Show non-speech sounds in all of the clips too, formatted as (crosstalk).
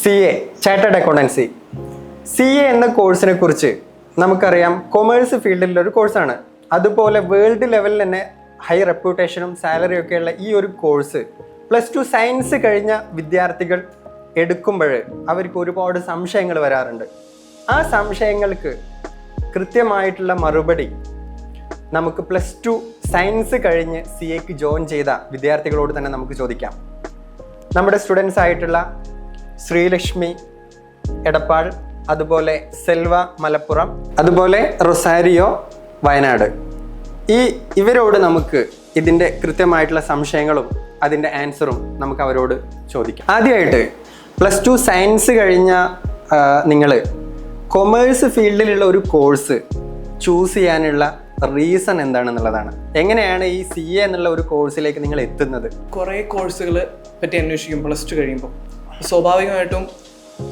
C A chartered accountancy C A എന്ന കോഴ്സിനെ കുറിച്ച് നമുക്കറിയാം കൊമേഴ്സ് ഫീൽഡിലെ ഒരു കോഴ്സാണ് അതുപോലെ വേൾഡ് ലെവലിൽ തന്നെ ഹൈ റെപ്യൂട്ടേഷനും സാലറിയും ഒക്കെയുള്ള ഈ ഒരു കോഴ്സ് പ്ലസ് ടു സയൻസ് കഴിഞ്ഞ വിദ്യാർത്ഥികൾ എടുക്കുമ്പോൾ അവർക്ക് ഒരുപാട് സംശയങ്ങൾ വരാറുണ്ട്. ആ സംശയങ്ങൾക്ക് കൃത്യമായിട്ടുള്ള മറുപടി നമുക്ക് പ്ലസ് ടു സയൻസ് കഴിഞ്ഞ് സി എക്ക് ജോയിൻ ചെയ്ത വിദ്യാർത്ഥികളോട് തന്നെ നമുക്ക് ചോദിക്കാം. നമ്മുടെ സ്റ്റുഡൻസ് ആയിട്ടുള്ള ശ്രീലക്ഷ്മി എടപ്പാൾ അതുപോലെ സെൽവ മലപ്പുറം അതുപോലെ റൊസാരിയോ വയനാട്. ഈ ഇവരോട് നമുക്ക് ഇതിന്റെ കൃത്യമായിട്ടുള്ള സംശയങ്ങളും അതിന്റെ ആൻസറും നമുക്ക് അവരോട് ചോദിക്കാം. ആദ്യമായിട്ട് പ്ലസ് ടു സയൻസ് കഴിഞ്ഞ നിങ്ങൾ കൊമേഴ്സ് ഫീൽഡിലുള്ള ഒരു കോഴ്സ് ചൂസ് ചെയ്യാനുള്ള റീസൺ എന്താണെന്നുള്ളതാണ്. എങ്ങനെയാണ് ഈ സി എ എന്നുള്ള ഒരു കോഴ്സിലേക്ക് നിങ്ങൾ എത്തുന്നത്? കുറേ കോഴ്സുകൾ പറ്റി അന്വേഷിക്കും പ്ലസ് ടു കഴിയുമ്പോൾ സ്വാഭാവികമായിട്ടും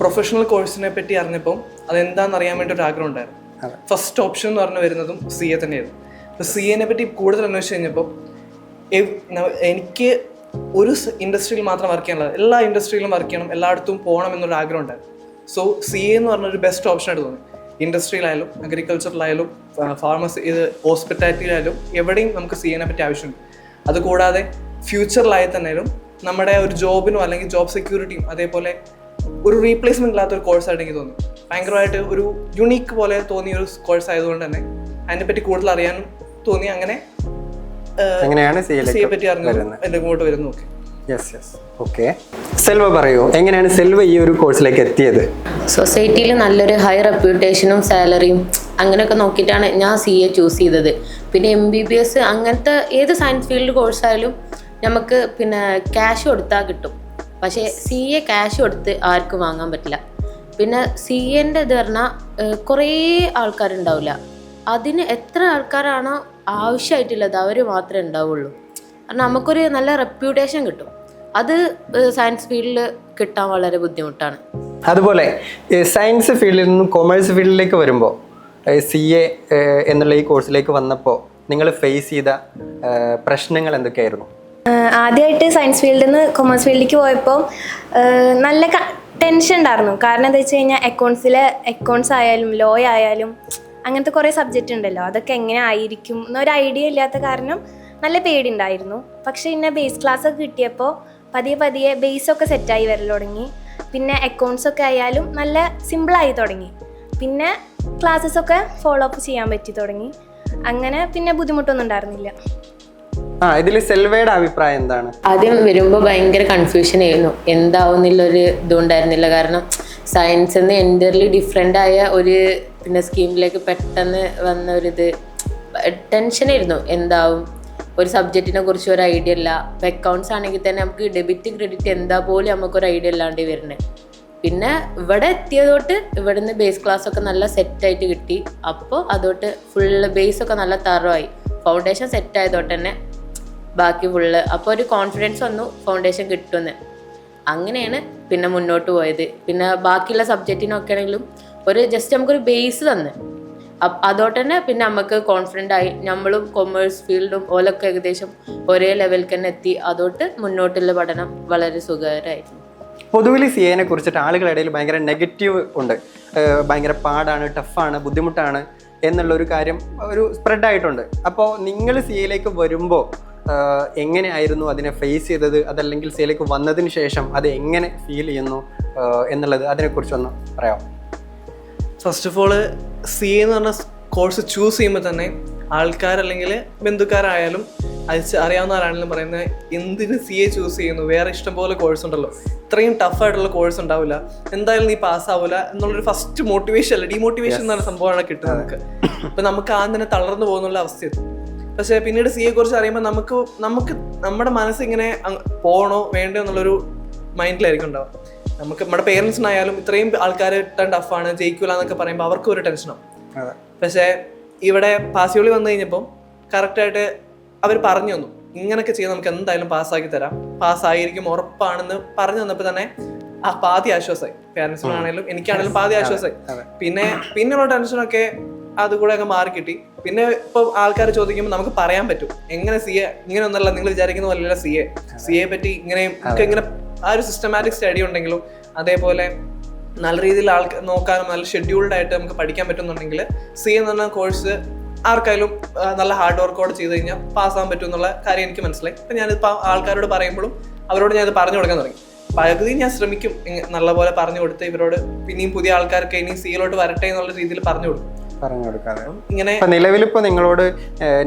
പ്രൊഫഷണൽ കോഴ്സിനെ പറ്റി അറിഞ്ഞപ്പോൾ അതെന്താണെന്ന് അറിയാൻ വേണ്ടി ഒരു ആഗ്രഹം ഉണ്ടായിരുന്നു. ഫസ്റ്റ് ഓപ്ഷൻ എന്ന് പറഞ്ഞു വരുന്നതും സി എ തന്നെയായിരുന്നു. അപ്പോൾ സി എനെ പറ്റി കൂടുതൽ അന്വേഷിച്ച് കഴിഞ്ഞപ്പോൾ എനിക്ക് ഒരു ഇൻഡസ്ട്രിയിൽ മാത്രം വർക്ക് ചെയ്യാനുള്ളത് എല്ലാ ഇൻഡസ്ട്രിയിലും വർക്ക് ചെയ്യണം എല്ലായിടത്തും പോകണം എന്നൊരു ആഗ്രഹം ഉണ്ടായിരുന്നു. സോ സി എ എന്ന് പറഞ്ഞൊരു ബെസ്റ്റ് ഓപ്ഷൻ ആയിട്ട് തോന്നി. ഇൻഡസ്ട്രിയിലായാലും അഗ്രികൾച്ചറിലായാലും ഫാർമസി ഇത് ഹോസ്പിറ്റാലിറ്റിയിലായാലും എവിടെയും നമുക്ക് സി എനെ പറ്റി ആവശ്യമുണ്ട്. അതുകൂടാതെ ഫ്യൂച്ചറിലായി തന്നെയും നമ്മുടെ ഒരു ജോബിനോ അല്ലെങ്കിൽ ജോബ് സെക്യൂരിറ്റിയും അതേപോലെ ഒരു റീപ്ലേസ്മെന്റ് ഇല്ലാത്ത ഒരു കോഴ്സായിട്ട് എനിക്ക് തോന്നി ഭയങ്കരമായിട്ട് ഒരു യുണീക്ക് പോലെ തോന്നിയ ഒരു കോഴ്സ് ആയതുകൊണ്ട് തന്നെ അതിനെപ്പറ്റി കൂടുതൽ അറിയാനും തോന്നി അങ്ങനെ എങ്ങനെയാണ് പറ്റി അറിഞ്ഞു എന്റെ വരുന്നു. Okay yes yes okay Selva പറയൂ എങ്ങനെയാണ് സെൽവ ഈ ഒരു കോഴ്സിലേക്ക് എത്തിയത്? സൊസൈറ്റിയിൽ നല്ലൊരു ഹൈ റെപ്യൂട്ടേഷനും സാലറിയും അങ്ങനെയൊക്കെ നോക്കിയിട്ടാണ് ഞാൻ സി എ ചൂസ് ചെയ്തത്. പിന്നെ എം ബി ബി എസ് അങ്ങനത്തെ ഏത് സയൻസ് ഫീൽഡ് കോഴ്സായാലും നമുക്ക് പിന്നെ ക്യാഷ് കൊടുത്താൽ കിട്ടും. പക്ഷേ സി എ ക്യാഷ് കൊടുത്ത് ആർക്കും വാങ്ങാൻ പറ്റില്ല. പിന്നെ സി എന്റെ ഇത് പറഞ്ഞാൽ കുറേ ആൾക്കാരുണ്ടാവില്ല. അതിന് എത്ര ആൾക്കാരാണോ ആവശ്യമായിട്ടുള്ളത് അവർ മാത്രമേ ഉണ്ടാവുള്ളൂ. കാരണം നമുക്കൊരു നല്ല റെപ്യൂട്ടേഷൻ കിട്ടും. അത് സയൻസ് ഫീൽഡിൽ കിട്ടാൻ വളരെ ബുദ്ധിമുട്ടാണ്. അതുപോലെ സയൻസ് ഫീൽഡിൽ നിന്നും കൊമേഴ്സ് ഫീൽഡിലേക്ക് വരുമ്പോൾ സി എ എന്നുള്ള ഈ കോഴ്സിലേക്ക് വന്നപ്പോൾ നിങ്ങൾ ഫേസ് ചെയ്ത പ്രശ്നങ്ങൾ എന്തൊക്കെയായിരുന്നു? ആദ്യമായിട്ട് സയൻസ് ഫീൽഡിൽ നിന്ന് കൊമേഴ്സ് ഫീൽഡിലേക്ക് പോയപ്പോൾ നല്ല ടെൻഷൻ ഉണ്ടായിരുന്നു. കാരണം എന്താ വെച്ച് കഴിഞ്ഞാൽ അക്കൗണ്ട്സിലെ അക്കൗണ്ട്സ് ആയാലും ലോ ആയാലും അങ്ങനത്തെ കുറേ സബ്ജക്റ്റ് ഉണ്ടല്ലോ. അതൊക്കെ എങ്ങനെ ആയിരിക്കും എന്നൊരു ഐഡിയ ഇല്ലാത്ത കാരണം നല്ല പേടി ഉണ്ടായിരുന്നു. പക്ഷേ പിന്നെ ബേസ് ക്ലാസ് ഒക്കെ കിട്ടിയപ്പോൾ പതിയെ പതിയെ ബേസ് ഒക്കെ സെറ്റായി വരൽ തുടങ്ങി. പിന്നെ അക്കൗണ്ട്സ് ഒക്കെ ആയാലും നല്ല സിമ്പിളായി തുടങ്ങി. പിന്നെ ക്ലാസ്സസ് ഒക്കെ ഫോളോ അപ്പ് ചെയ്യാൻ പറ്റി തുടങ്ങി. അങ്ങനെ പിന്നെ ബുദ്ധിമുട്ടൊന്നും ഉണ്ടായിരുന്നില്ല. ആ ഇതിൽ സെൽവയുടെ അഭിപ്രായം എന്താണ്? ആദ്യം വരുമ്പോൾ ഭയങ്കര കൺഫ്യൂഷൻ ആയിരുന്നു. എന്താവുന്നില്ല ഒരു ഇതുണ്ടായിരുന്നില്ല. കാരണം സയൻസ് എന്ന് എന്റർലി ഡിഫറെന്റ് ആയ ഒരു പിന്നെ സ്കീമിലേക്ക് പെട്ടെന്ന് വന്ന ഒരു ഇത്. ടെൻഷൻ ആയിരുന്നു. എന്താവും? ഒരു സബ്ജക്റ്റിനെ കുറിച്ച് ഒരു ഐഡിയ ഇല്ല. ഇപ്പം അക്കൗണ്ട്സ് ആണെങ്കിൽ തന്നെ നമുക്ക് ഡെബിറ്റ് ക്രെഡിറ്റ് എന്താ പോലും നമുക്കൊരു ഐഡിയ ഇല്ലാണ്ട് വരുന്നത് പിന്നെ ഇവിടെ എത്തിയതോട്ട് ഇവിടുന്ന് ബേസ് ക്ലാസ് ഒക്കെ നല്ല സെറ്റായിട്ട് കിട്ടി. അപ്പോൾ അതോട്ട് ഫുള്ള് ബേസ് ഒക്കെ നല്ല തറവായി ഫൗണ്ടേഷൻ സെറ്റ് ആയതോട്ട് തന്നെ ബാക്കി ഫുള്ള് അപ്പോൾ ഒരു കോൺഫിഡൻസ് വന്നു ഫൗണ്ടേഷൻ കിട്ടുമെന്ന് അങ്ങനെയാണ് പിന്നെ മുന്നോട്ട് പോയത്. പിന്നെ ബാക്കിയുള്ള സബ്ജക്റ്റിനൊക്കെ ആണെങ്കിലും ഒരു ജസ്റ്റ് നമുക്കൊരു ബേസ് തന്ന്. അതോട്ട് തന്നെ പിന്നെ നമുക്ക് കോൺഫിഡന്റ് ആയി നമ്മളും കൊമേഴ്സ് ഫീൽഡും ഓലൊക്കെ ഏകദേശം ഒരേ ലെവലിൽ തന്നെ എത്തി. അതോട്ട് മുന്നോട്ടുള്ള പഠനം വളരെ സുഖകരമായിരുന്നു പൊതുവിൽ സി എനെ കുറിച്ചിട്ട് ആളുകളുടെ ഇടയിൽ ഭയങ്കര നെഗറ്റീവ് ഉണ്ട്. ഭയങ്കര പാടാണ് ടഫാണ് ബുദ്ധിമുട്ടാണ് എന്നുള്ള ഒരു കാര്യം ഒരു സ്പ്രെഡ് ആയിട്ടുണ്ട്. അപ്പോൾ നിങ്ങൾ സി എയിലേക്ക് വരുമ്പോൾ എങ്ങനെയായിരുന്നു അതിനെ ഫേസ് ചെയ്തത്? അതല്ലെങ്കിൽ സിയിലേക്ക് വന്നതിന് ശേഷം അത് എങ്ങനെ ഫീൽ ചെയ്യുന്നു എന്നുള്ളത് അതിനെക്കുറിച്ചൊന്ന് പറയാം ഫസ്റ്റ് ഓഫ് ഓൾ സി എന്ന് പറഞ്ഞ കോഴ്സ് ചൂസ് ചെയ്യുമ്പോൾ തന്നെ ആൾക്കാരല്ലെങ്കിൽ ബന്ധുക്കാരായാലും അത് അറിയാവുന്ന അറിയാവുന്നവരാണെങ്കിലും പറയുന്നത് എന്തിന് സി എ ചൂസ് ചെയ്യുന്നു? വേറെ ഇഷ്ടംപോലെ കോഴ്സ് ഉണ്ടല്ലോ. ഇത്രയും ടഫായിട്ടുള്ള കോഴ്സ് ഉണ്ടാവില്ല. എന്തായാലും നീ പാസ്സാവില്ല എന്നുള്ളൊരു ഫസ്റ്റ് മോട്ടിവേഷൻ അല്ല ഡീമോട്ടിവേഷൻ എന്ന് പറഞ്ഞ സംഭവമാണ് കിട്ടുന്നത് നമുക്ക്. അപ്പം നമുക്ക് ആദ്യം തന്നെ തളർന്നു പോകുന്നുള്ള അവസ്ഥയെത്തും പക്ഷേ പിന്നീട് സി എ കുറിച്ച് അറിയുമ്പോൾ നമുക്ക് നമുക്ക് നമ്മുടെ മനസ്സിങ്ങനെ പോകണോ വേണ്ടോ എന്നുള്ളൊരു മൈൻഡിലായിരിക്കും ഉണ്ടാവും നമുക്ക് നമ്മുടെ പേരൻസിനായാലും ഇത്രയും ആൾക്കാർ ഇട്ടാൻ ടഫാണ് ജയിക്കൂല എന്നൊക്കെ പറയുമ്പോൾ അവർക്കും ഒരു ടെൻഷനും അതെ. പക്ഷേ ഇവിടെ പാസിയോളി വന്നു കഴിഞ്ഞപ്പോൾ കറക്റ്റായിട്ട് അവർ പറഞ്ഞു തന്നു. ഇങ്ങനെയൊക്കെ ചെയ്യാൻ നമുക്ക് എന്തായാലും പാസ്സാക്കി തരാം. പാസ്സായിരിക്കും ഉറപ്പാണെന്ന് പറഞ്ഞു തന്നപ്പോൾ തന്നെ ആ പാതി ആശ്വാസമായി പേരൻസിനാണെങ്കിലും എനിക്കാണെങ്കിലും പാതി ആശ്വാസമായി. പിന്നെ പിന്നെയുള്ള ടെൻഷനൊക്കെ അതുകൂടെ അങ്ങ് മാറി കിട്ടി. പിന്നെ ഇപ്പൊ ആൾക്കാർ ചോദിക്കുമ്പോൾ നമുക്ക് പറയാൻ പറ്റും. എങ്ങനെ സി എ ഇങ്ങനെ ഒന്നല്ല നിങ്ങൾ വിചാരിക്കുന്ന പോലെയല്ല സി എ സി എ പറ്റി ഇങ്ങനെ നമുക്ക് ഇങ്ങനെ ആ ഒരു സിസ്റ്റമാറ്റിക് സ്റ്റഡി ഉണ്ടെങ്കിലും അതേപോലെ നല്ല രീതിയിൽ ആൾക്ക് നോക്കാനും നല്ല ഷെഡ്യൂൾഡ് ആയിട്ട് നമുക്ക് പഠിക്കാൻ പറ്റുന്നുണ്ടെങ്കിൽ സി എന്ന് പറഞ്ഞ കോഴ്സ് ആർക്കായാലും നല്ല ഹാർഡ് വർക്കോടെ ചെയ്ത് കഴിഞ്ഞാൽ പാസ്സാകാൻ പറ്റും എന്നുള്ള കാര്യം എനിക്ക് മനസ്സിലായി. അപ്പം ഞാനിപ്പോൾ ആൾക്കാരോട് പറയുമ്പോഴും അവരോട് ഞാനത് പറഞ്ഞു കൊടുക്കാൻ തുടങ്ങി. പകുതി ഞാൻ ശ്രമിക്കും നല്ല നല്ലപോലെ പറഞ്ഞു കൊടുത്ത് ഇവരോട് പിന്നെയും പുതിയ ആൾക്കാർക്ക് ഇനി സിയിലോട്ട് വരട്ടെ എന്നുള്ള രീതിയിൽ പറഞ്ഞു കൊടുക്കും. പറഞ്ഞു കൊടുക്കാതെ ഇങ്ങനെ ഇപ്പൊ നിലവിലിപ്പോ നിങ്ങളോട്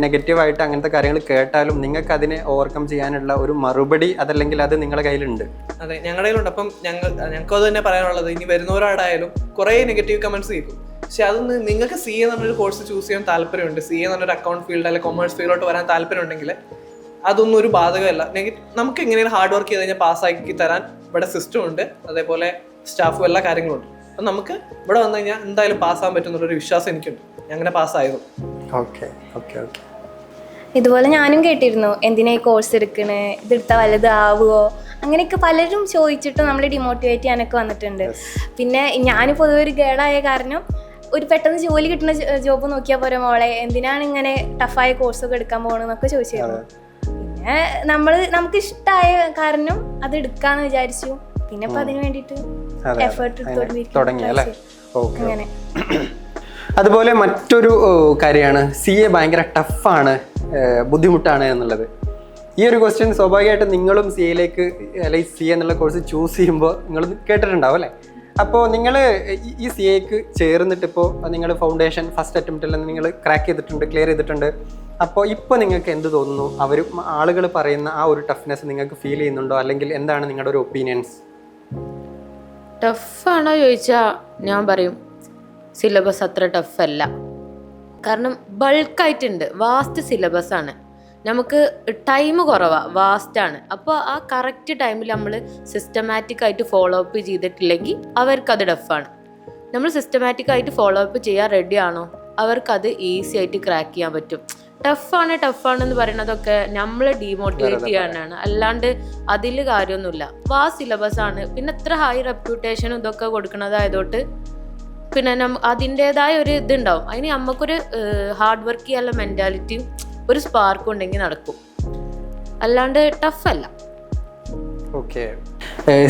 നെഗറ്റീവായിട്ട് അങ്ങനത്തെ കാര്യങ്ങൾ കേട്ടാലും നിങ്ങൾക്ക് അതിനെ ഓവർകം ചെയ്യാനുള്ള ഒരു മറുപടി അതല്ലെങ്കിൽ അത് നിങ്ങളുടെ കയ്യിലുണ്ട്? അതെ ഞങ്ങളുടെ കയ്യിലുണ്ട്. അപ്പം ഞങ്ങൾ ഞങ്ങൾക്ക് അത് തന്നെ പറയാനുള്ളത് ഇനി വരുന്നവരോടായാലും കുറേ നെഗറ്റീവ് കമന്റ്സ് കിട്ടും പക്ഷെ അതൊന്ന് നിങ്ങൾക്ക് സി എ എന്നൊരു കോഴ്സ് ചൂസ് ചെയ്യാൻ താല്പര്യമുണ്ട്. സി എ എന്നൊരു അക്കൗണ്ട് ഫീൽഡ് അല്ലെങ്കിൽ കൊമേഴ്സ് ഫീൽഡിലോട്ട് വരാൻ താല്പര്യമുണ്ടെങ്കിൽ അതൊന്നും ഒരു ബാധകമല്ല. നമുക്ക് എങ്ങനെയാണ് ഹാർഡ് വർക്ക് ചെയ്ത് കഴിഞ്ഞാൽ പാസ്സാക്കി തരാൻ ഇവിടെ സിസ്റ്റം ഉണ്ട്. അതേപോലെ സ്റ്റാഫും എല്ലാ കാര്യങ്ങളും ഉണ്ട്. അപ്പം നമുക്ക് ഇവിടെ വന്നു കഴിഞ്ഞാൽ എന്തായാലും പാസ്സാകാൻ പറ്റും എന്നുള്ളൊരു വിശ്വാസം എനിക്കുണ്ട്. ഞാൻ അങ്ങനെ പാസ്സായതും ഓക്കെ ഓക്കെ ഓക്കെ. ഇതുപോലെ ഞാനും കേട്ടിരുന്നു എന്തിനാ ഈ കോഴ്സ് എടുക്കണേ? ഇതെടുത്താൽ വലുതാവുമോ അങ്ങനെയൊക്കെ പലരും ചോദിച്ചിട്ട് നമ്മൾ ഡിമോട്ടിവേറ്റ് ചെയ്യാനൊക്കെ വന്നിട്ടുണ്ട്. പിന്നെ ഞാൻ പൊതുവെ ഒരു ഗേഡായ കാരണം ഒരു പെട്ടെന്ന് ജോലി കിട്ടുന്ന ജോബ് നോക്കിയാൽ പോരെ മോളെ എന്തിനാണ് ഇങ്ങനെ ടഫായ കോഴ്സൊക്കെ എടുക്കാൻ പോകണമെന്നൊക്കെ ചോദിച്ചിരുന്നു. പിന്നെ നമ്മൾ നമുക്ക് ഇഷ്ടമായ കാരണം അത് എടുക്കാന്ന് വിചാരിച്ചു. പിന്നെ ഇപ്പൊ അതിന് വേണ്ടിട്ട് അതെ, എഫേർട്ട് തുടങ്ങി അല്ലേ? അങ്ങനെ. (clears throat) അതുപോലെ മറ്റൊരു കാര്യമാണ്. സി എ ഭയങ്കര ടഫാണ് ബുദ്ധിമുട്ടാണ് എന്നുള്ളത്. ഈ ഒരു ക്വസ്റ്റ്യൻ സ്വാഭാവികമായിട്ടും നിങ്ങളും സി എയിലേക്ക് അല്ലെങ്കിൽ സി എന്നുള്ള കോഴ്സ് ചൂസ് ചെയ്യുമ്പോൾ നിങ്ങൾ കേട്ടിട്ടുണ്ടാവും അല്ലേ? അപ്പോൾ നിങ്ങൾ ഈ സി എക്ക് ചേർന്നിട്ട് ഇപ്പോൾ നിങ്ങൾ ഫൗണ്ടേഷൻ ഫസ്റ്റ് അറ്റംപ്റ്റിൽ നിങ്ങൾ ക്രാക്ക് ചെയ്തിട്ടുണ്ട് ക്ലിയർ ചെയ്തിട്ടുണ്ട്. അപ്പോൾ ഇപ്പോൾ നിങ്ങൾക്ക് എന്ത് തോന്നുന്നു? അവർ ആളുകൾ പറയുന്ന ആ ഒരു ടഫ്നെസ് നിങ്ങൾക്ക് ഫീൽ ചെയ്യുന്നുണ്ടോ? അല്ലെങ്കിൽ എന്താണ് നിങ്ങളുടെ ഒരു ഒപ്പീനിയൻസ് ടഫാണോ ചോദിച്ചാൽ ഞാൻ പറയും. സിലബസ് അത്ര ടഫല്ല. കാരണം ബൾക്കായിട്ടുണ്ട്. വാസ്റ്റ് സിലബസ് ആണ് നമുക്ക് ടൈം കുറവാണ് വാസ്റ്റാണ്. അപ്പോൾ ആ കറക്റ്റ് ടൈമിൽ നമ്മൾ സിസ്റ്റമാറ്റിക് ആയിട്ട് ഫോളോ അപ്പ് ചെയ്തിട്ടില്ലെങ്കിൽ അവർക്കത് ടഫാണ്. നമ്മൾ സിസ്റ്റമാറ്റിക് ആയിട്ട് ഫോളോ അപ്പ് ചെയ്യാൻ റെഡി ആണോ അവർക്കത് ഈസി ആയിട്ട് ക്രാക്ക് ചെയ്യാൻ പറ്റും. ടഫാണ് ടഫാണ് എന്ന് പറയുന്നതൊക്കെ നമ്മൾ ഡീമോട്ടിവേറ്റ് ചെയ്യാനാണ്. അല്ലാണ്ട് അതിൽ കാര്യമൊന്നുമില്ല. ആ സിലബസ് ആണ്. പിന്നെ എത്ര ഹൈ റെപ്യൂട്ടേഷനും ഇതൊക്കെ കൊടുക്കുന്നതായതുകൊണ്ട് പിന്നെ നം അതിന്റെതായ ഒരു ഇതുണ്ടാവും. അതിന് നമുക്കൊരു ഹാർഡ് വർക്ക് ചെയ്യാനുള്ള മെന്റാലിറ്റിയും ഒരു സ്പാർക്കും ഉണ്ടെങ്കിൽ നടക്കും. അല്ലാണ്ട് ടഫല്ല. ഓക്കെ.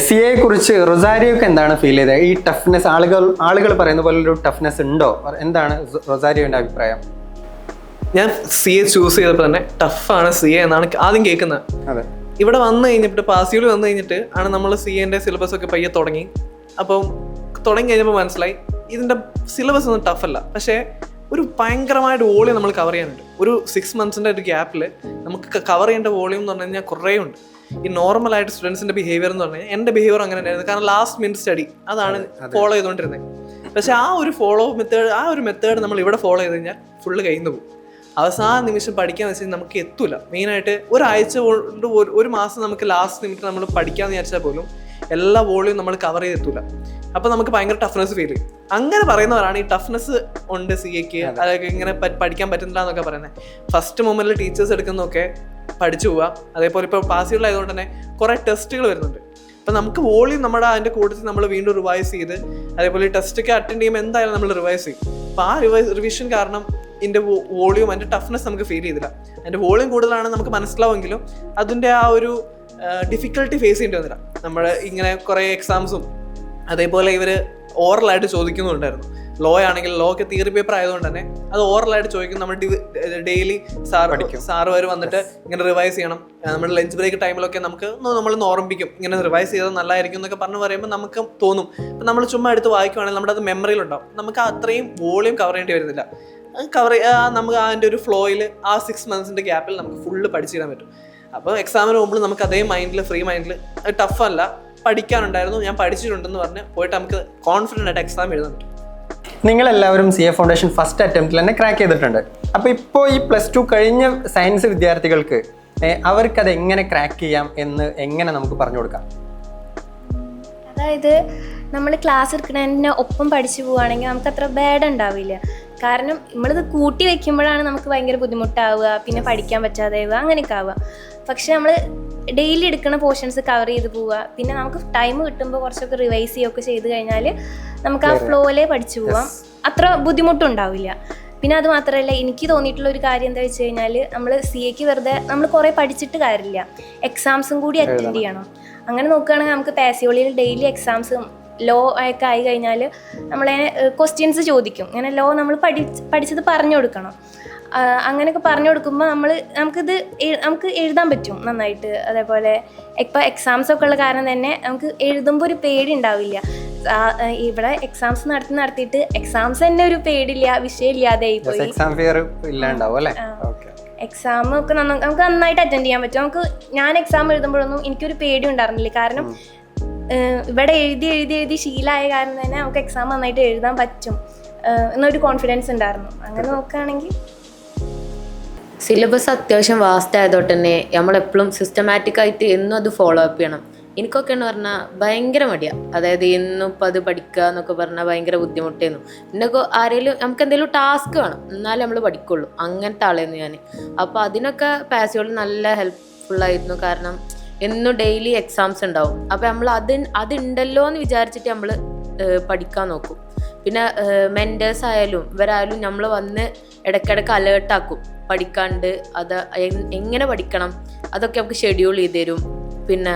സി എ കുറിച്ച് റൊസാരിയോക്ക് എന്താണ് ഫീൽ ചെയ്തത്? ഈ ടഫ്നെസ് ആളുകൾ ആളുകൾ പറയുന്ന പോലെ ഒരു ടഫ്നെസ് ഉണ്ടോ? എന്താണ് റൊസാരിയോന്റെ അഭിപ്രായം? ഞാൻ സി എ ചൂസ് ചെയ്തപ്പോൾ തന്നെ ടഫാണ് സി എ എന്നാണ് ആദ്യം കേൾക്കുന്നത്. അതെ. ഇവിടെ വന്നു കഴിഞ്ഞിട്ട് പാസിയോട് വന്നു കഴിഞ്ഞിട്ട് ആണ് നമ്മൾ സി എന്റെ സിലബസ് ഒക്കെ പയ്യെ തുടങ്ങി. അപ്പം തുടങ്ങി കഴിഞ്ഞപ്പോൾ മനസ്സിലായി ഇതിന്റെ സിലബസ് ഒന്നും ടഫല്ല പക്ഷേ ഒരു ഭയങ്കരമായിട്ട് വോളിയം നമ്മൾ കവർ ചെയ്യാനുണ്ട്. ഒരു സിക്സ് മന്ത്സിന്റെ ഒരു ഗ്യാപ്പിൽ നമുക്ക് കവർ ചെയ്യേണ്ട വോളിയം എന്ന് പറഞ്ഞു കഴിഞ്ഞാൽ കുറേ ഉണ്ട്. ഈ നോർമലായിട്ട് സ്റ്റുഡൻസിന്റെ ബിഹേവിയർ എന്ന് പറഞ്ഞു കഴിഞ്ഞാൽ എന്റെ ബിഹേവിയർ അങ്ങനെ തന്നെയായിരുന്നു. കാരണം ലാസ്റ്റ് മിനിറ്റ് സ്റ്റഡി അതാണ് ഫോളോ ചെയ്തുകൊണ്ടിരുന്നത് പക്ഷേ ആ ഒരു ഫോളോ മെത്തേഡ് ആ ഒരു മെത്തേഡ് നമ്മൾ ഇവിടെ ഫോളോ ചെയ്ത് കഴിഞ്ഞാൽ ഫുള്ള് നിന്ന് പോകും. അവസാന നിമിഷം പഠിക്കാൻ വെച്ചാൽ നമുക്ക് എത്തൂല. മെയിനായിട്ട് ഒരാഴ്ച കൊണ്ട് ഒരു- മാസം നമുക്ക് ലാസ്റ്റ് നിമിഷം നമ്മൾ പഠിക്കാന്ന് വിചാരിച്ചാൽ പോലും എല്ലാ വോളിയും നമ്മൾ കവർ ചെയ്തെത്തൂല അപ്പൊ നമുക്ക് ഭയങ്കര ടഫ്നെസ് ഫീൽ ചെയ്യും അങ്ങനെ പറയുന്നവരാണ് ഈ ടഫ്നെസ് ഉണ്ട് സി എക്ക് അതൊക്കെ ഇങ്ങനെ പഠിക്കാൻ പറ്റുന്നില്ല എന്നൊക്കെ പറയുന്നത്. ഫസ്റ്റ് മൊമെന്റിൽ ടീച്ചേഴ്സ് എടുക്കുന്നതൊക്കെ പഠിച്ചു പോവുക അതേപോലെ ഇപ്പോൾ പാസുകളായതുകൊണ്ട് തന്നെ കുറേ ടെസ്റ്റുകൾ വരുന്നുണ്ട്. അപ്പം നമുക്ക് വോളിയം നമ്മുടെ അതിന്റെ കൂട്ടത്തിൽ നമ്മൾ വീണ്ടും റിവൈസ് ചെയ്ത് അതേപോലെ ടെസ്റ്റൊക്കെ അറ്റൻഡ് ചെയ്യുമ്പോൾ എന്തായാലും നമ്മൾ റിവൈസ് ചെയ്യും. അപ്പോൾ ആ റിവൈസ് റിവിഷൻ കാരണം ഇതിന്റെ വോളിയം അതിന്റെ ടഫ്നെസ് നമുക്ക് ഫീൽ ചെയ്തില്ല. അതിന്റെ വോളിയം കൂടുതലാണ് നമുക്ക് മനസ്സിലാവുമെങ്കിലും അതിന്റെ ആ ഒരു ഡിഫിക്കൽട്ടി ഫേസ് ചെയ്യേണ്ടി വന്നില്ല. നമ്മൾ ഇങ്ങനെ കുറേ എക്സാംസും അതേപോലെ ഇവർ ഓറലായിട്ട് ചോദിക്കുന്നുണ്ടായിരുന്നു. ലോ ആണെങ്കിൽ ലോ ഒക്കെ തിയറി പേപ്പർ ആയതുകൊണ്ട് തന്നെ അത് ഓറലായിട്ട് ചോദിക്കും. നമ്മൾ ഡെയിലി സാർ സാറ് വരെ വന്നിട്ട് ഇങ്ങനെ റിവൈസ് ചെയ്യണം. നമ്മുടെ ലഞ്ച് ബ്രേക്ക് ടൈമിലൊക്കെ നമുക്ക് നമ്മൾ ഓർമ്മിപ്പിക്കും. ഇങ്ങനെ റിവൈസ് ചെയ്താൽ നല്ലതായിരിക്കും എന്നൊക്കെ പറഞ്ഞു പറയുമ്പോൾ നമുക്ക് തോന്നും. ഇപ്പം നമ്മൾ ചുമ്മാ എടുത്ത് വായിക്കുവാണെങ്കിൽ നമ്മുടെ അത് മെമ്മറിയിലുണ്ടാവും നമുക്ക് അത്രയും വോളിയം കവർ ചെയ്യേണ്ടി വരുന്നില്ല. കവർ നമുക്ക് അതിന്റെ ഒരു ഫ്ലോയിൽ ആ സിക്സ് മന്ത്സിന്റെ ഗ്യാപ്പിൽ നമുക്ക് ഫുള്ള് പഠിച്ചിടാൻ പറ്റും. അപ്പോൾ എക്സാമിന് പോകുമ്പോൾ നമുക്ക് അതേ മൈൻഡിൽ ഫ്രീ മൈൻഡിൽ ടഫ് അല്ല. പഠിക്കാനുണ്ടായിരുന്നു ഞാൻ പഠിച്ചിട്ടുണ്ടെന്ന് പറഞ്ഞ് പോയിട്ട് നമുക്ക് കോൺഫിഡന്റ് ആയിട്ട് എക്സാം എഴുതാൻ പറ്റും. നിങ്ങളെല്ലാവരും സി എ ഫൗണ്ടേഷൻ ഫസ്റ്റ് അറ്റംപ്റ്റിൽ തന്നെ ക്രാക്ക് ചെയ്തിട്ടുണ്ട്. അപ്പോൾ ഇപ്പോൾ ഈ പ്ലസ് ടു കഴിഞ്ഞ സയൻസ് വിദ്യാർത്ഥികൾക്ക് അവർക്ക് അവർക്കത് എങ്ങനെ ക്രാക്ക് ചെയ്യാം എന്ന് എങ്ങനെ നമുക്ക് പറഞ്ഞു കൊടുക്കാം? അതായത് നമ്മൾ ക്ലാസ് എടുക്കുന്നതിന് ഒപ്പം പഠിച്ചു പോവുകയാണെങ്കിൽ നമുക്ക് അത്ര ബാഡ് ഉണ്ടാവില്ല. കാരണം നമ്മളിത് കൂട്ടി വെക്കുമ്പോഴാണ് നമുക്ക് ഭയങ്കര ബുദ്ധിമുട്ടാവുക പിന്നെ പഠിക്കാൻ പറ്റാതാവുക അങ്ങനെയൊക്കെ ആവുക. പക്ഷെ നമ്മൾ ഡെയിലി എടുക്കുന്ന പോർഷൻസ് കവർ ചെയ്ത് പോവുക. പിന്നെ നമുക്ക് ടൈം കിട്ടുമ്പോൾ കുറച്ചൊക്കെ റിവൈസ് ചെയ്യുകയൊക്കെ ചെയ്ത് കഴിഞ്ഞാൽ നമുക്ക് ആ ഫ്ലോയിലേ പഠിച്ചു പോവാം. അത്ര ബുദ്ധിമുട്ടുണ്ടാവില്ല. പിന്നെ അത് മാത്രമല്ല എനിക്ക് തോന്നിയിട്ടുള്ള ഒരു കാര്യം എന്താ വെച്ച് കഴിഞ്ഞാൽ നമ്മൾ സി എക്ക് വെറുതെ നമ്മൾ കുറേ പഠിച്ചിട്ട് കാര്യമില്ല. എക്സാംസും കൂടി അറ്റൻഡ് ചെയ്യണം. അങ്ങനെ നോക്കുകയാണെങ്കിൽ നമുക്ക് പാസിയോളിയിൽ ഡെയിലി എക്സാംസും ലോ ഒക്കെ ആയി കഴിഞ്ഞാൽ നമ്മളെ ക്വസ്റ്റ്യൻസ് ചോദിക്കും. ഇങ്ങനെ ലോ നമ്മൾ പഠിച്ച് പഠിച്ചത് പറഞ്ഞു കൊടുക്കണം. അങ്ങനെയൊക്കെ പറഞ്ഞു കൊടുക്കുമ്പോൾ നമ്മൾ നമുക്കിത് നമുക്ക് എഴുതാൻ പറ്റും നന്നായിട്ട്. അതേപോലെ ഇപ്പോൾ എക്സാംസ് ഒക്കെ ഉള്ള കാരണം തന്നെ നമുക്ക് എഴുതുമ്പോൾ ഒരു പേടി ഉണ്ടാവില്ല. ഇവിടെ എക്സാംസ് നടത്തി നടത്തിയിട്ട് എക്സാംസ് തന്നെ ഒരു പേടില്ല വിഷയമില്ലാതെ പോയി. എക്സാം ഫിയർ ഇല്ലാണ്ടാവും അല്ലേ? എക്സാം ഒക്കെ നമുക്ക് നന്നായിട്ട് അറ്റൻഡ് ചെയ്യാൻ പറ്റും. നമുക്ക് ഞാൻ എക്സാം എഴുതുമ്പോഴൊന്നും എനിക്കൊരു പേടി ഉണ്ടായിരുന്നില്ല. കാരണം ഇവിടെ എഴുതി എഴുതി എഴുതി ശീലമായ കാരണം തന്നെ നമുക്ക് എക്സാം നന്നായിട്ട് എഴുതാൻ പറ്റും. എന്നൊരു കോൺഫിഡൻസ് ഉണ്ടായിരുന്നു. അങ്ങനെ നോക്കുകയാണെങ്കിൽ സിലബസ് അത്യാവശ്യം വാസ്റ്റ് ആയതുകൊണ്ട് തന്നെ നമ്മളെപ്പോഴും സിസ്റ്റമാറ്റിക് ആയിട്ട് എന്നും അത് ഫോളോ അപ്പ് ചെയ്യണം. എനിക്കൊക്കെ എന്ന് പറഞ്ഞാൽ ഭയങ്കര മടിയാണ് അതായത് എന്നും ഇപ്പം അത് പഠിക്കുക എന്നൊക്കെ പറഞ്ഞാൽ ഭയങ്കര ബുദ്ധിമുട്ടായിരുന്നു എന്നൊക്കെ ആരെങ്കിലും നമുക്ക് എന്തെങ്കിലും ടാസ്ക് വേണം. എന്നാലേ നമ്മൾ പഠിക്കുള്ളൂ. അങ്ങനത്തെ ആളായിരുന്നു ഞാൻ അപ്പോൾ അതിനൊക്കെ പാസുകൾ നല്ല ഹെൽപ്ഫുള്ളായിരുന്നു കാരണം എന്നും ഡെയിലി എക്സാംസ് ഉണ്ടാവും. അപ്പോൾ നമ്മൾ അത് അതുണ്ടല്ലോ എന്ന് വിചാരിച്ചിട്ട് നമ്മൾ പഠിക്കാൻ നോക്കും. പിന്നെ മെന്റേഴ്സ് ആയാലും ഇവരായാലും നമ്മൾ വന്ന് ഇടയ്ക്കിടയ്ക്ക് അലേർട്ടാക്കും പഠിക്കാണ്ട് അത് എങ്ങനെ പഠിക്കണം? അതൊക്കെ നമുക്ക് ഷെഡ്യൂൾ ചെയ്ത് തരും. പിന്നെ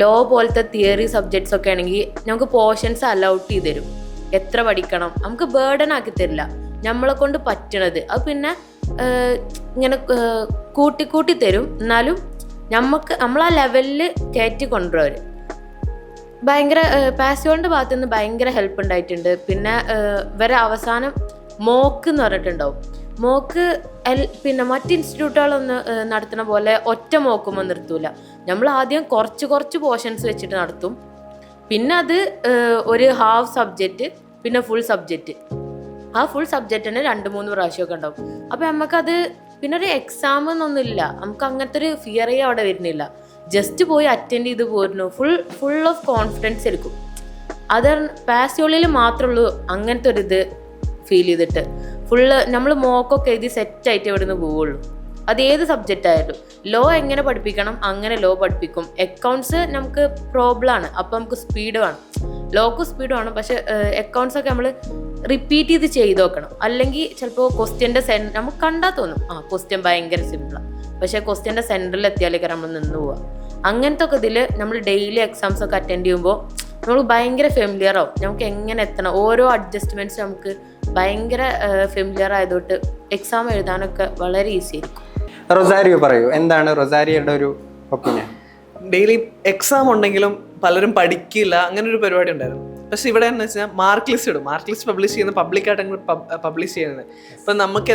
ലോ പോലത്തെ തിയറി സബ്ജക്ട്സ് ഒക്കെ ആണെങ്കിൽ നമുക്ക് പോർഷൻസ് അലൗട്ട് ചെയ്ത് തരും. എത്ര പഠിക്കണം? നമുക്ക് ബേർഡൻ ആക്കി തരില്ല. നമ്മളെ കൊണ്ട് പറ്റണത്. അത് പിന്നെ ഇങ്ങനെ കൂട്ടിക്കൂട്ടി കൂട്ടി കൂട്ടി തരും. എന്നാലും നമുക്ക് നമ്മൾ ആ ലെവലിൽ കയറ്റി കൊണ്ടുവരും ഭയങ്കര പാസിയോണിന്റെ ഭാഗത്തു നിന്ന് ഭയങ്കര ഹെൽപ്പ് ഉണ്ടായിട്ടുണ്ട്. പിന്നെ വരെ ഇവരെ അവസാനം മോക്ക് എന്ന് പറഞ്ഞിട്ടുണ്ടാവും. മോക്ക് എൽ പിന്നെ മറ്റ് ഇൻസ്റ്റിറ്റ്യൂട്ടുകളൊന്ന് നടത്തുന്ന പോലെ ഒറ്റ മോക്കുമ്പോൾ നിർത്തൂല. നമ്മൾ ആദ്യം കുറച്ച് കുറച്ച് പോർഷൻസ് വെച്ചിട്ട് നടത്തും. പിന്നെ അത് ഒരു ഹാഫ് സബ്ജക്റ്റ് പിന്നെ ഫുൾ സബ്ജക്റ്റ് ആ ഫുൾ സബ്ജക്റ്റിന് രണ്ട് മൂന്ന് പ്രാവശ്യമൊക്കെ ഉണ്ടാവും. അപ്പം നമുക്കത് പിന്നെ ഒരു എക്സാം എന്നൊന്നുമില്ല. നമുക്ക് അങ്ങനത്തെ ഒരു ഫിയറേ അവിടെ വരുന്നില്ല. ജസ്റ്റ് പോയി അറ്റൻഡ് ചെയ്ത് പോരുന്നു. ഫുൾ ഫുൾ ഓഫ് കോൺഫിഡൻസ് എടുക്കും. അത് പാസ്യോളിൽ മാത്രമേ ഉള്ളൂ അങ്ങനത്തെ ഒരു ഇത് ഫീൽ ചെയ്തിട്ട്. ഫുള്ള് നമ്മൾ മോക്കൊക്കെ എഴുതി സെറ്റായിട്ട് ഇവിടെ നിന്ന് പോവുള്ളൂ. അത് ഏത് സബ്ജക്റ്റ് ആയാലും. ലോ എങ്ങനെ പഠിപ്പിക്കണം? അങ്ങനെ ലോ പഠിപ്പിക്കും. അക്കൗണ്ട്സ് നമുക്ക് പ്രോബ്ലമാണ് അപ്പം നമുക്ക് സ്പീഡ് വേണം. ലോക്ക് സ്പീഡ് വേണം. പക്ഷേ അക്കൗണ്ട്സ് ഒക്കെ നമ്മൾ റിപ്പീറ്റ് ചെയ്ത് ചെയ്ത് നോക്കണം അല്ലെങ്കിൽ ചിലപ്പോൾ ക്വസ്റ്റ്യന്റെ സെൻ നമുക്ക് കണ്ടാൽ തോന്നും. ആ ക്വസ്റ്റ്യൻ ഭയങ്കര സിമ്പിളാണ് പക്ഷേ ക്വസ്റ്റ്യന്റെ സെന്ററിൽ എത്തിയാലേക്ക് നമ്മൾ നിന്ന് പോവുക അങ്ങനത്തെ ഒക്കെ ഇതിൽ നമ്മൾ ഡെയിലി എക്സാംസ് ഒക്കെ അറ്റൻഡ് ചെയ്യുമ്പോൾ നമ്മൾ ഭയങ്കര ഫെമിലിയർ ആവും. നമുക്ക് എങ്ങനെ എത്തണം? ഓരോ അഡ്ജസ്റ്റ്മെന്റ്സ് നമുക്ക് ഭയങ്കര ഫെമിലിയർ ആയതുകൊണ്ട് എക്സാം എഴുതാനൊക്കെ വളരെ ഈസി ആയിരിക്കും. റൊസാരിയോ പറയൂ. എന്താണ് റൊസാരിയുടെ ഒരു ഒപ്പീനിയൻ ഡെയിലി എക്സാം ഉണ്ടെങ്കിലും പലരും പഠിക്കില്ല. അങ്ങനെ ഒരു പരിപാടി ഉണ്ടായിരുന്നു. പക്ഷെ ഇവിടെ എന്ന് വെച്ചാൽ മാർക്ക് ലിസ്റ്റ് ഇടും. മാർക്ക് ലിസ്റ്റ് പബ്ലിഷ് ചെയ്യുന്ന പബ്ലിക്കായിട്ട് അങ്ങ് പബ്ലിഷ് ചെയ്യുന്നത്. ഇപ്പം നമുക്ക്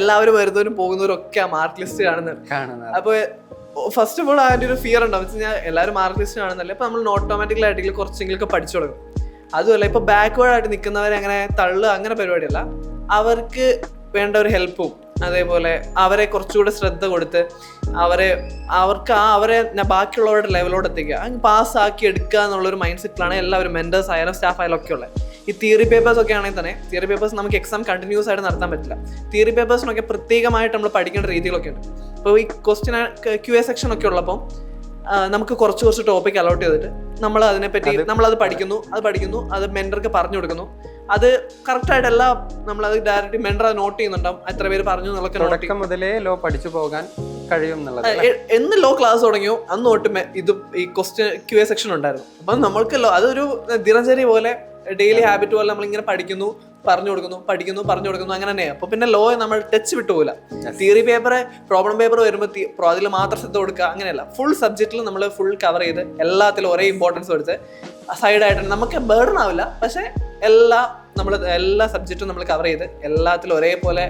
എല്ലാവരും വരുന്നവരും പോകുന്നവരും ഒക്കെ ആ മാർക്ക് ലിസ്റ്റ് കാണുന്നത്. അപ്പൊ അപ്പോൾ ഫസ്റ്റ് ഓഫ് ഓൾ അതിന്റെ ഒരു ഫിയർ ഉണ്ടാവും. വെച്ച് കഴിഞ്ഞാൽ എല്ലാവരും മാർക്ക് ലിസ്റ്റ് കാണുന്നല്ലേ അപ്പോൾ നമ്മൾ ഓട്ടോമാറ്റിക്കലി ആയിട്ടെങ്കിലും കുറച്ചെങ്കിലും പഠിച്ചു തുടങ്ങും. അതുമല്ല ഇപ്പോൾ ബാക്ക്വേർഡ് ആയിട്ട് നിൽക്കുന്നവരെ അങ്ങനെ തള്ളുക അങ്ങനെ പരിപാടിയല്ല. അവർക്ക് വേണ്ട ഒരു ഹെൽപ്പും അതേപോലെ അവരെ കുറച്ചുകൂടെ ശ്രദ്ധ കൊടുത്ത് അവരെ അവർക്ക് ആ അവരെ ബാക്കിയുള്ളവരുടെ ലെവലോട് എത്തിക്കുക. അങ്ങ് പാസ്സാക്കി എടുക്കുക എന്നുള്ളൊരു മൈൻഡ് സെറ്റിലാണ് എല്ലാവരും മെന്റേഴ്സ് ആയാലും സ്റ്റാഫ് ആയാലും ഒക്കെ ഉള്ളത് ഈ തിയറി പേപ്പേഴ്സ് ഒക്കെ ആണെങ്കിൽ തന്നെ തിയറി പേപ്പേഴ്സ് നമുക്ക് എക്സാം കണ്ടിന്യൂസ് ആയിട്ട് നടത്താൻ പറ്റില്ല. തിയറി പേപ്പേഴ്സിനൊക്കെ പ്രത്യേകമായിട്ട് നമ്മൾ പഠിക്കേണ്ട രീതികളൊക്കെ ഉണ്ട്. അപ്പോൾ ഈ ക്വസ്റ്റ്യൻ ക്യു എ സെക്ഷൻ ഒക്കെ ഉള്ളപ്പോൾ നമുക്ക് കുറച്ച് കുറച്ച് ടോപ്പിക് അലോട്ട് ചെയ്തിട്ട് നമ്മൾ അതിനെപ്പറ്റി അത്. പഠിക്കുന്നു അത് പഠിക്കുന്നു അത് മെന്റർക്ക് പറഞ്ഞു കൊടുക്കുന്നു. അത് കറക്റ്റായിട്ട് എല്ലാം അത് ഡയറക്റ്റ് മെന്റർ അത് നോട്ട് ചെയ്യുന്നുണ്ടാവും എത്ര പേര് പറഞ്ഞു എന്നുള്ളതൊക്കെ തുടക്കം മുതലേ ലോ പഠിച്ചു പോകാൻ കഴിയും എന്നുള്ളത് എന്ന് ലോ ക്ലാസ് തുടങ്ങിയോ അന്ന് തൊട്ട് ഇത് ഈ ക്വസ്റ്റ്യൻ ക്യു എ സെക്ഷൻ ഉണ്ടായിരുന്നു. അപ്പം നമ്മൾക്ക് ലോ അതൊരു ദിനചര്യ പോലെ ഡെയിലി ഹാബിറ്റ് പോലെ നമ്മളിങ്ങനെ പഠിക്കുന്നു പറഞ്ഞു കൊടുക്കുന്നു പഠിക്കുന്നു പറഞ്ഞു കൊടുക്കുന്നു അങ്ങനെ തന്നെ. അപ്പൊ പിന്നെ ലോ നമ്മൾ ടച്ച് വിട്ടുപോല തിയറി പേപ്പർ പ്രോബ്ലം പേപ്പർ വരുമ്പോൾ അതിൽ മാത്രം ശ്രദ്ധ കൊടുക്കുക അങ്ങനെയല്ല. ഫുൾ സബ്ജക്റ്റിൽ നമ്മൾ ഫുൾ കവർ ചെയ്ത് എല്ലാത്തിലും ഒരേ ഇമ്പോർട്ടൻസ് കൊടുത്ത് സൈഡായിട്ട് നമുക്ക് ബേർഡൺ ആവില്ല. പക്ഷേ എല്ലാ നമ്മൾ എല്ലാ സബ്ജക്റ്റും നമ്മൾ കവർ ചെയ്ത് എല്ലാത്തിലും ഒരേപോലെ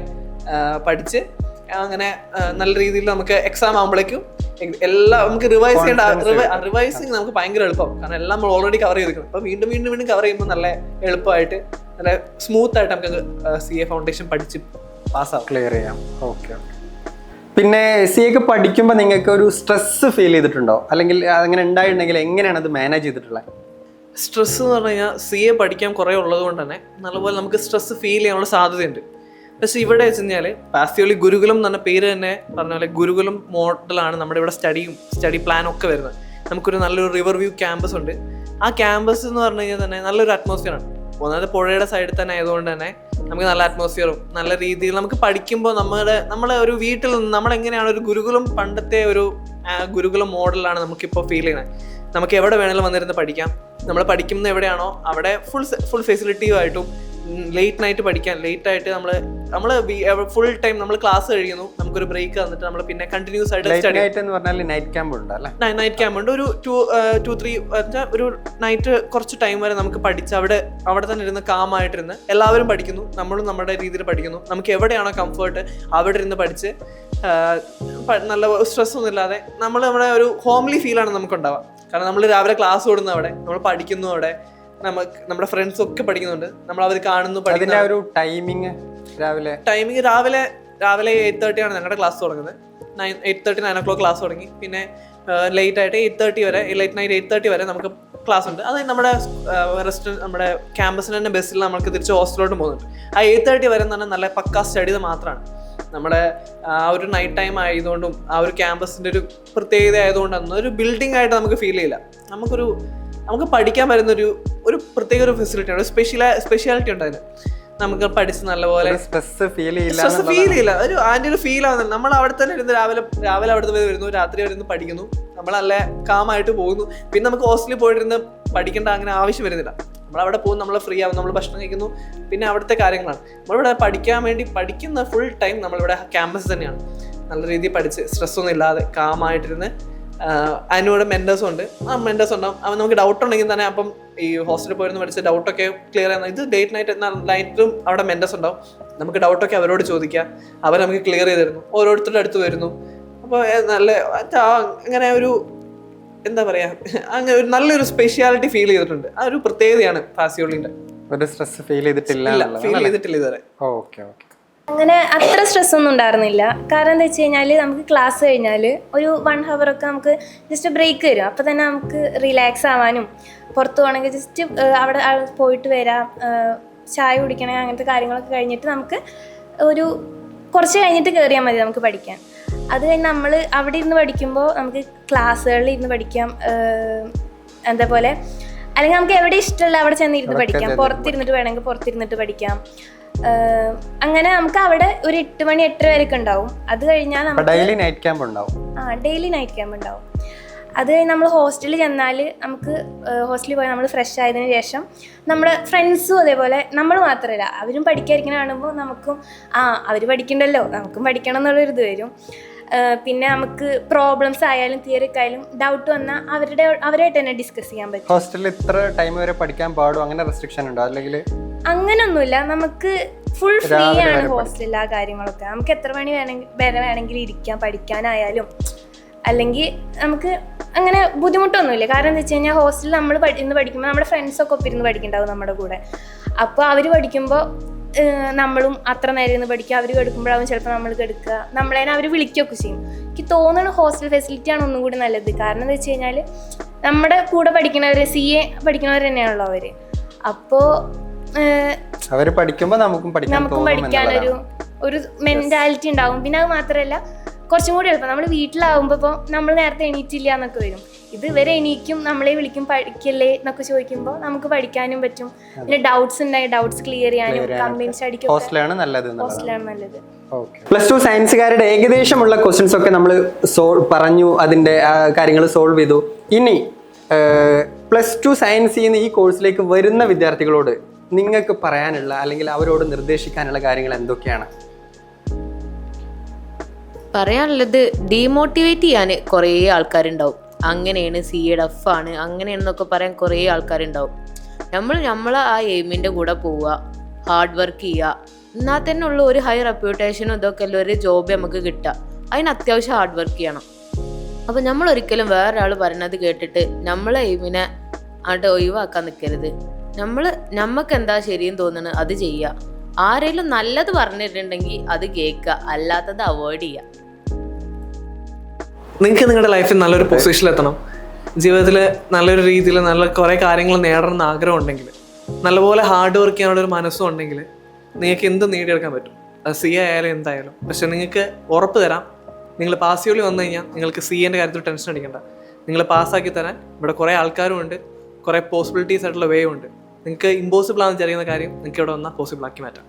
പഠിച്ച് അങ്ങനെ നല്ല രീതിയിൽ നമുക്ക് എക്സാം ആകുമ്പോഴേക്കും എല്ലാം നമുക്ക് റിവൈസ് ചെയ്യേണ്ട റിവൈസിങ് നമുക്ക് ഭയങ്കര എളുപ്പം. കാരണം എല്ലാം നമ്മൾ ഓൾറെഡി കവർ ചെയ്തിരിക്കണം. അപ്പൊ വീണ്ടും വീണ്ടും വീണ്ടും കവർ ചെയ്യുമ്പോൾ നല്ല എളുപ്പമായിട്ട് നല്ല സ്മൂത്ത് ആയിട്ട് നമുക്ക് സി എ ഫൗണ്ടേഷൻ പഠിച്ച് പാസ്സാവും. ക്ലിയർ ചെയ്യാം. ഓക്കെ പിന്നെ സി എക്ക് പഠിക്കുമ്പോൾ നിങ്ങൾക്ക് ഒരു സ്ട്രെസ് ഫീൽ ചെയ്തിട്ടുണ്ടോ? അല്ലെങ്കിൽ അങ്ങനെ ഉണ്ടായിട്ടുണ്ടെങ്കിൽ എങ്ങനെയാണ് അത് മാനേജ് ചെയ്തിട്ടുള്ളത്? സ്ട്രെസ് എന്ന് പറഞ്ഞു കഴിഞ്ഞാൽ സി എ പഠിക്കാൻ കുറേ ഉള്ളത് കൊണ്ട് തന്നെ നല്ലപോലെ നമുക്ക് സ്ട്രെസ് ഫീൽ ചെയ്യാനുള്ള സാധ്യതയുണ്ട്. പക്ഷെ ഇവിടെ വെച്ച് കഴിഞ്ഞാൽ പാസ്തിയോളി ഗുരുകുലം എന്ന് പറഞ്ഞ പേര് തന്നെ പറഞ്ഞ പോലെ ഗുരുകുലം മോഡലാണ് നമ്മുടെ ഇവിടെ സ്റ്റഡിയും സ്റ്റഡി പ്ലാനും ഒക്കെ വരുന്നത്. നമുക്കൊരു നല്ലൊരു റിവർ വ്യൂ ക്യാമ്പസ് ഉണ്ട്. ആ ക്യാമ്പസ് എന്ന് പറഞ്ഞു കഴിഞ്ഞാൽ തന്നെ നല്ലൊരു അറ്റ്മോസ്ഫിയർ ആണ്. ഒന്നാമത് പുഴയുടെ സൈഡിൽ തന്നെ ആയതുകൊണ്ട് തന്നെ നമുക്ക് നല്ല അറ്റ്മോസ്ഫിയറും നല്ല രീതിയിൽ നമുക്ക് പഠിക്കുമ്പോൾ നമ്മുടെ നമ്മളെ ഒരു വീട്ടിൽ നിന്ന് നമ്മളെങ്ങനെയാണ് ഒരു ഗുരുകുലം പണ്ടത്തെ ഒരു ഗുരുകുലം മോഡലാണ് നമുക്കിപ്പോൾ ഫീൽ ചെയ്യുന്നത്. നമുക്ക് എവിടെ വേണമെങ്കിലും വന്നിരുന്ന് പഠിക്കാം. നമ്മൾ പഠിക്കുന്നത് എവിടെയാണോ അവിടെ ഫുൾ ഫുൾ ഫെസിലിറ്റിയുമായിട്ടും ലേറ്റ് നൈറ്റ് പഠിക്കാൻ ലേറ്റ് ആയിട്ട് നമ്മൾ നമ്മൾ ഫുൾ ടൈം നമ്മൾ ക്ലാസ് കഴിയുന്നു. നമുക്കൊരു ബ്രേക്ക് തന്നിട്ട് നമ്മൾ പിന്നെ കണ്ടിന്യൂസ് ആയിട്ട് സ്റ്റഡി നൈറ്റ് എന്ന് പറഞ്ഞാൽ നൈറ്റ് ക്യാമ്പ് ഉണ്ട് അല്ലേ? നൈറ്റ് ക്യാമ്പ് ഉണ്ട്. ഒരു ടു ടു ത്രീ ഒരു നൈറ്റ് കുറച്ച് ടൈം വരെ നമുക്ക് പഠിച്ച് അവിടെ അവിടെ തന്നെ ഇരുന്ന് കാമായിട്ടിരുന്ന് എല്ലാവരും പഠിക്കുന്നു. നമ്മളും നമ്മുടെ രീതിയിൽ പഠിക്കുന്നു. നമുക്ക് എവിടെയാണോ കംഫർട്ട് അവിടെ ഇരുന്ന് പഠിച്ച് നല്ല സ്ട്രെസ് ഒന്നും ഇല്ലാതെ നമ്മൾ നമ്മുടെ ഒരു ഹോംലി ഫീലാണ് നമുക്ക് ഉണ്ടാവുക കാരണം നമ്മൾ രാവിലെ ക്ലാസ് കൊടുക്കുന്നു അവിടെ നമ്മൾ പഠിക്കുന്നു അവിടെ നമുക്ക് നമ്മുടെ ഫ്രണ്ട്സ് ഒക്കെ പഠിക്കുന്നുണ്ട്. നമ്മൾ അവർ കാണുന്നു പഠിക്കുന്ന ഒരു ടൈമിങ് രാവിലെ. ടൈമിങ് രാവിലെ രാവിലെ എയ്റ്റ് തേർട്ടി ആണ് ഞങ്ങളുടെ ക്ലാസ് തുടങ്ങുന്നത്. Nine eight thirty nine o'clock class തുടങ്ങി. പിന്നെ ലേറ്റ് ആയിട്ട് എയ്റ്റ് തേർട്ടി വരെ ലേറ്റ് നൈറ്റ് എയ്റ്റ് തേർട്ടി വരെ നമുക്ക് ക്ലാസ് ഉണ്ട്. അത് നമ്മുടെ റെസ്റ്റ് നമ്മുടെ ക്യാമ്പസിന് തന്നെ ബസ്സിൽ നമുക്ക് തിരിച്ച് ഹോസ്റ്റലിലോട്ട് പോകുന്നുണ്ട്. ആ എയ്റ്റ് തേർട്ടി വരെ പറഞ്ഞാൽ നല്ല പക്ക സ്റ്റഡി മാത്രമാണ് നമ്മുടെ ആ ഒരു നൈറ്റ് ടൈം ആയതുകൊണ്ടും ആ ഒരു ക്യാമ്പസിന്റെ ഒരു പ്രത്യേകത ആയതുകൊണ്ട് അന്ന് ഒരു ബിൽഡിംഗ് ആയിട്ട് നമുക്ക് ഫീൽ ചെയ്യില്ല. നമുക്കൊരു നമുക്ക് പഠിക്കാൻ വരുന്നൊരു ഒരു പ്രത്യേക ഒരു ഫെസിലിറ്റി ഉണ്ട് സ്പെഷ്യൽ സ്പെഷ്യാലിറ്റി ഉണ്ട് അതിന്. നമുക്ക് പഠിച്ച് നല്ലപോലെ സ്ട്രെസ് ഫീൽ ചെയ്യില്ല സ്ട്രെസ് ഫീൽ ചെയ്യില്ല. ഒരു ആന്റി ഒരു ഫീൽ ആവുന്നില്ല നമ്മൾ അവിടെ തന്നെ ഇരുന്ന് രാവിലെ രാവിലെ അവിടെ നിന്ന് വരുന്നു. രാത്രി വരുന്നു പഠിക്കുന്നു. നമ്മൾ നല്ല കാമായിട്ട് പോകുന്നു. പിന്നെ നമുക്ക് ഹോസ്റ്റലിൽ പോയിരുന്ന് പഠിക്കേണ്ട അങ്ങനെ ആവശ്യം വരുന്നില്ല. നമ്മൾ അവിടെ പോകും നമ്മൾ ഫ്രീ ആവും നമ്മൾ ഭക്ഷണം കഴിക്കുന്നു. പിന്നെ അവിടുത്തെ കാര്യങ്ങളാണ്. നമ്മളിവിടെ പഠിക്കാൻ വേണ്ടി പഠിക്കുന്ന ഫുൾ ടൈം നമ്മളിവിടെ ക്യാമ്പസ് തന്നെയാണ്. നല്ല രീതിയിൽ പഠിച്ച് സ്ട്രെസ് ഒന്നും ഇല്ലാതെ കാമായിട്ടിരുന്ന് അതിനൂടെ മെന്റേഴ്സും ഉണ്ട്. ആ മെന്റേഴ്സ് ഉണ്ടാവും. അവൻ നമുക്ക് ഡൗട്ട് ഉണ്ടെങ്കിൽ തന്നെ അപ്പം ഈ ഹോസ്റ്റലിൽ പോയിരുന്നു പഠിച്ച ഡൗട്ടൊക്കെ ക്ലിയർ ചെയ്യുന്ന ഇത് ഡേറ്റ് നൈറ്റ് നൈറ്റിലും അവിടെ മെന്റേഴ്സ് ഉണ്ടാവും. നമുക്ക് ഡൗട്ടൊക്കെ അവരോട് ചോദിക്കാം അവർ നമുക്ക് ക്ലിയർ ചെയ്ത് തരുന്നു. ഓരോരുത്തരുടെ അടുത്ത് വരുന്നു. അപ്പോൾ നല്ല അങ്ങനെ ഒരു എന്താ പറയുക അങ്ങനെ ഒരു നല്ലൊരു സ്പെഷ്യാലിറ്റി ഫീൽ ചെയ്തിട്ടുണ്ട്. ആ ഒരു പ്രത്യേകതയാണ് ഫാസിയോളിന്റെ ഒരു സ്ട്രെസ് ഫീൽ ചെയ്തിട്ടില്ല ഫീൽ ചെയ്തിട്ടില്ല ഇതുവരെ. Okay okay. അങ്ങനെ അത്ര സ്ട്രെസ് ഒന്നും ഉണ്ടായിരുന്നില്ല. കാരണം എന്താ വെച്ച് കഴിഞ്ഞാൽ നമുക്ക് ക്ലാസ് കഴിഞ്ഞാൽ ഒരു വൺ ഹവർ ഒക്കെ നമുക്ക് ജസ്റ്റ് ബ്രേക്ക് വരും. അപ്പോൾ തന്നെ നമുക്ക് റിലാക്സ് ആവാനും പുറത്ത് പോകണമെങ്കിൽ ജസ്റ്റ് അവിടെ പോയിട്ട് വരാം. ചായ കുടിക്കണേ അങ്ങനത്തെ കാര്യങ്ങളൊക്കെ കഴിഞ്ഞിട്ട് നമുക്ക് ഒരു കുറച്ച് കഴിഞ്ഞിട്ട് കയറിയാൽ മതി നമുക്ക് പഠിക്കാൻ. അത് കഴിഞ്ഞ് നമ്മൾ അവിടെ ഇരുന്ന് പഠിക്കുമ്പോൾ നമുക്ക് ക്ലാസ്സുകളിൽ ഇരുന്ന് പഠിക്കാം. എന്താ പോലെ? അല്ലെങ്കിൽ നമുക്ക് എവിടെ ഇഷ്ടമുള്ള അവിടെ ചെന്നിരുന്ന് പഠിക്കാം. പുറത്തിരുന്നിട്ട് വേണമെങ്കിൽ പുറത്തിരുന്നിട്ട് പഠിക്കാം. അങ്ങനെ നമുക്ക് അവിടെ ഒരു എട്ട് മണി എട്ടര വരെയൊക്കെ ഉണ്ടാവും. അത് കഴിഞ്ഞാൽ നമ്മൾ ഡെയിലി നൈറ്റ് ക്യാമ്പ് ഉണ്ടാവും. ആ ഡെയിലി നൈറ്റ് ക്യാമ്പ് ഉണ്ടാവും. അത് കഴിഞ്ഞ് നമ്മൾ ഹോസ്റ്റലിൽ ചെന്നാൽ നമുക്ക് ഹോസ്റ്റലിൽ പോയി നമ്മൾ ഫ്രഷ് ആയതിനു ശേഷം നമ്മുടെ ഫ്രണ്ട്സും അതേപോലെ നമ്മൾ മാത്രമല്ല അവരും പഠിക്കാതിരിക്കുന്ന കാണുമ്പോൾ നമുക്കും ആ അവർ പഠിക്കണ്ടല്ലോ നമുക്കും പഠിക്കണം എന്നുള്ളൊരു ഇത് വരും. പിന്നെ നമുക്ക് പ്രോബ്ലംസ് ആയാലും തിയറിക്ക് ആയാലും ഡൗട്ട് വന്നാൽ അവരുടെ അവരായിട്ട് തന്നെ ഡിസ്കസ് ചെയ്യാൻ പറ്റും. ഹോസ്റ്റലിൽ ഇത്ര ടൈം വരെ പഠിക്കാൻ പാടും അങ്ങനെ റെസ്ട്രിക്ഷൻ ഉണ്ടോ? അല്ലെങ്കിൽ അങ്ങനൊന്നുമില്ല. നമുക്ക് ഫുൾ ഫ്രീ ആണ് ഹോസ്റ്റലിൽ ആ കാര്യങ്ങളൊക്കെ. നമുക്ക് എത്ര മണി വേണമെങ്കിൽ വരെ വേണമെങ്കിൽ ഇരിക്കാം പഠിക്കാനായാലും. അല്ലെങ്കിൽ നമുക്ക് അങ്ങനെ ബുദ്ധിമുട്ടൊന്നുമില്ല. കാരണം എന്താ വെച്ച് കഴിഞ്ഞാൽ ഹോസ്റ്റലിൽ നമ്മൾ ഇന്ന് പഠിക്കുമ്പോൾ നമ്മുടെ ഫ്രണ്ട്സൊക്കെ ഒപ്പം ഇരുന്ന് പഠിക്കുന്നുണ്ടാവും നമ്മുടെ കൂടെ. അപ്പോൾ അവർ പഠിക്കുമ്പോൾ നമ്മളും അത്ര നേരം ഇരുന്ന് പഠിക്കുക അവർ കെടുക്കുമ്പോഴാവും ചിലപ്പോൾ നമ്മൾ കെടുക്കുക. നമ്മളതിനെ അവർ വിളിക്കുകയൊക്കെ ചെയ്യും. എനിക്ക് തോന്നുന്നു ഹോസ്റ്റൽ ഫെസിലിറ്റിയാണ് ഒന്നും കൂടി നല്ലത്. കാരണം എന്താ വെച്ച് കഴിഞ്ഞാൽ നമ്മുടെ കൂടെ പഠിക്കുന്നവർ സി എ പഠിക്കുന്നവർ തന്നെയാണല്ലോ അവർ അപ്പോൾ അവർ പഠിക്കുമ്പോൾ നമുക്കും പഠിക്കാൻ നമുക്കും പഠിക്കാനൊരു ഒരു മെന്റാലിറ്റി ഉണ്ടാവും. പിന്നെ അത് മാത്രമല്ല കുറച്ചും കൂടി എളുപ്പം. നമ്മൾ വീട്ടിലാവുമ്പോൾ ഇപ്പോൾ നമ്മൾ നേരത്തെ എണീറ്റില്ല എന്നൊക്കെ വരും. ഇത് ഇവരെ എണീക്കും നമ്മളെ വിളിക്കും പഠിക്കല്ലേ എന്നൊക്കെ ചോദിക്കുമ്പോൾ നമുക്ക് പഠിക്കാനും പറ്റും. പിന്നെ ഡൗട്ട്സ് ഉണ്ടായി ഡൗട്ട്സ് ക്ലിയർ ചെയ്യാനും കമ്പൈൻ അടിക്കും ഹോസ്റ്റലാണ് നല്ലത് ഹോസ്റ്റലാണ് നല്ലത്. പ്ലസ് ടു സയൻസുകാരുടെ ഏകദേശമുള്ള ക്വസ്റ്റ്യൻസ് ഒക്കെ നമ്മൾ സോൾ പറഞ്ഞു അതിന്റെ കാര്യങ്ങൾ സോൾവ് ചെയ്തു. ഇനി പ്ലസ് ടു സയൻസ് ചെയ്യുന്ന ഈ കോഴ്സിലേക്ക് വരുന്ന വിദ്യാർത്ഥികളോട് നിങ്ങൾക്ക് പറയാനുള്ള അല്ലെങ്കിൽ അവരോട് നിർദ്ദേശിക്കാനുള്ള കാര്യങ്ങൾ എന്തൊക്കെയാണ്? പറയാനുള്ളത് ഡീമോട്ടിവേറ്റ് ചെയ്യാൻ കുറേ ആൾക്കാരുണ്ടാവും. അങ്ങനെയാണ് സി എ ആണ് അങ്ങനെയാണെന്നൊക്കെ പറയാൻ കുറേ ആൾക്കാരുണ്ടാവും. നമ്മൾ നമ്മൾ ആ എയിമിന്റെ കൂടെ പോവുക ഹാർഡ് വർക്ക് ചെയ്യുക. എന്നാൽ തന്നെ ഉള്ള ഒരു ഹൈ റെപ്യൂട്ടേഷനും ഇതൊക്കെ എല്ലാം ഒരു ജോബ് നമുക്ക് കിട്ടുക. അതിന് അത്യാവശ്യം ഹാർഡ് വർക്ക് ചെയ്യണം. അപ്പോൾ നമ്മൾ ഒരിക്കലും വേറൊരാൾ പറയുന്നത് കേട്ടിട്ട് നമ്മളെ എയിമിനെ അങ്ങോട്ട് ഒഴിവാക്കാൻ നിൽക്കരുത്. നമ്മൾ നമുക്ക് എന്താ ശരിയെന്ന് തോന്നുന്നത് അത് ചെയ്യുക ആരെങ്കിലും നല്ലത് പറഞ്ഞിട്ടുണ്ടെങ്കിൽ അത് കേൾക്കുക അല്ലാത്തത് അവോയ്ഡ് ചെയ്യുക നിങ്ങൾക്ക് നിങ്ങളുടെ ലൈഫിൽ നല്ലൊരു പൊസിഷനിൽ എത്തണം. ജീവിതത്തിൽ നല്ലൊരു രീതിയിൽ നല്ല കുറേ കാര്യങ്ങൾ നേടണം എന്ന് ആഗ്രഹം ഉണ്ടെങ്കിൽ നല്ലപോലെ ഹാർഡ് വർക്ക് ചെയ്യാനുള്ള ഒരു മനസ്സും ഉണ്ടെങ്കിൽ നിങ്ങൾക്ക് എന്ത് നേടിയെടുക്കാൻ പറ്റും? അത് സി ആയാലും എന്തായാലും. പക്ഷെ നിങ്ങൾക്ക് ഉറപ്പ് തരാം. നിങ്ങൾ പാസ് ചെയ്യോളി വന്നു കഴിഞ്ഞാൽ നിങ്ങൾക്ക് സി എന്റെ കാര്യത്തിൽ ടെൻഷൻ അടിക്കണ്ട. നിങ്ങൾ പാസ്സാക്കി തരാൻ ഇവിടെ കുറേ ആൾക്കാരും ഉണ്ട് കുറേ പോസിബിലിറ്റീസ് ആയിട്ടുള്ള വേ ഉണ്ട്. നിങ്ങൾക്ക് ഇമ്പോസിബിൾ ആണെന്ന് വിചാരിക്കുന്ന കാര്യം നിങ്ങൾക്ക് ഇവിടെ വന്നാൽ പോസിബിൾ ആക്കി മാറ്റാം.